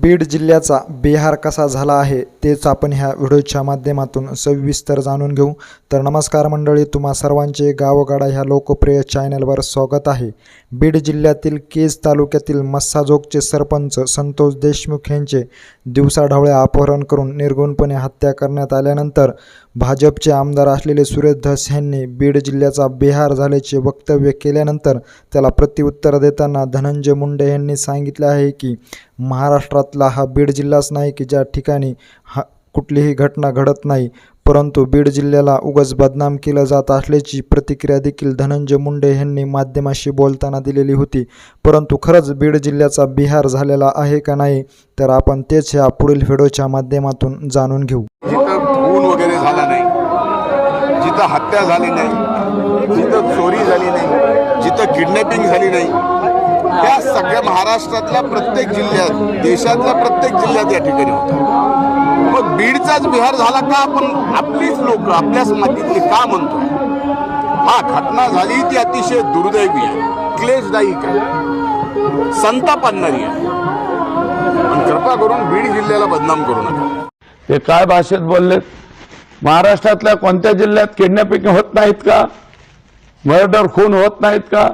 बीड जिल्ह्याचा बिहार कसा झाला आहे तेच आपण ह्या व्हिडिओच्या माध्यमातून सविस्तर जाणून घेऊ. तर नमस्कार मंडळी तुम्हा सर्वांचे गावगाडा ह्या लोकप्रिय चॅनलवर स्वागत आहे. बीड जिल्ह्यातील केज तालुक्यातील मस्साजोगचे सरपंच संतोष देशमुख यांचे दिवसाढवळे अपहरण करून निर्गुणपणे हत्या करण्यात आल्यानंतर भाजपचे आमदार असलेले सुरेश धस यांनी बीड जिल्ह्याचा बिहार झाल्याचे वक्तव्य केल्यानंतर त्याला प्रत्युत्तर देताना धनंजय मुंडे यांनी सांगितले आहे की महाराष्ट्रातला हा बीड जिल्हाच नाही की ज्या ठिकाणी हा कुठलीही घटना घडत नाही परंतु बीड जिल्ह्याला उगाच बदनाम केलं जात असल्याची प्रतिक्रिया देखील धनंजय मुंडे यांनी माध्यमाशी बोलताना दिलेली होती. परंतु खरंच बीड जिल्ह्याचा बिहार झालेला आहे का नाही तर आपण तेच ह्या पुढील व्हिडिओच्या माध्यमातून जाणून घेऊ. जिथं खून वगैरे झाला नाही जिथं हत्या झाली नाही जिथं चोरी झाली नाही जिथं किडनॅपिंग झाली नाही त्या सगळ्या महाराष्ट्रातल्या प्रत्येक जिल्ह्यात देशातल्या प्रत्येक जिल्ह्यात या ठिकाणी होतात बीडचाच बिहार झाला का आपण आपलीच लोक आपल्याच मातीतली का म्हणतो हा घटना झाली ती अतिशय दुर्दैवी आहे क्लेशदायक आहे संताप आणणारी आहे. पण कृपा करून बीड जिल्ह्याला बदनाम करू नका. ते काय भाषेत बोलले महाराष्ट्रातल्या कोणत्या जिल्ह्यात किडनॅपिंग होत नाहीत का? मर्डर खून होत नाहीत का?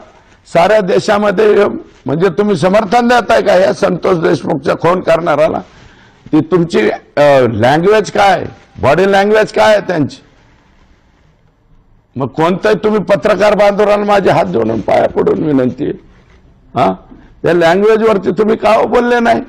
साऱ्या देशामध्ये म्हणजे तुम्ही समर्थन देताय का या संतोष देशमुखचा खून करणाऱ्याला? ती तुमची लँग्वेज काय बॉडी लँग्वेज काय आहे त्यांची मग कोणतंही तुम्ही पत्रकार बांधवांना माझे हात जोडून पाया पडून विनंती हा त्या लँग्वेजवरती तुम्ही का बोलले नाही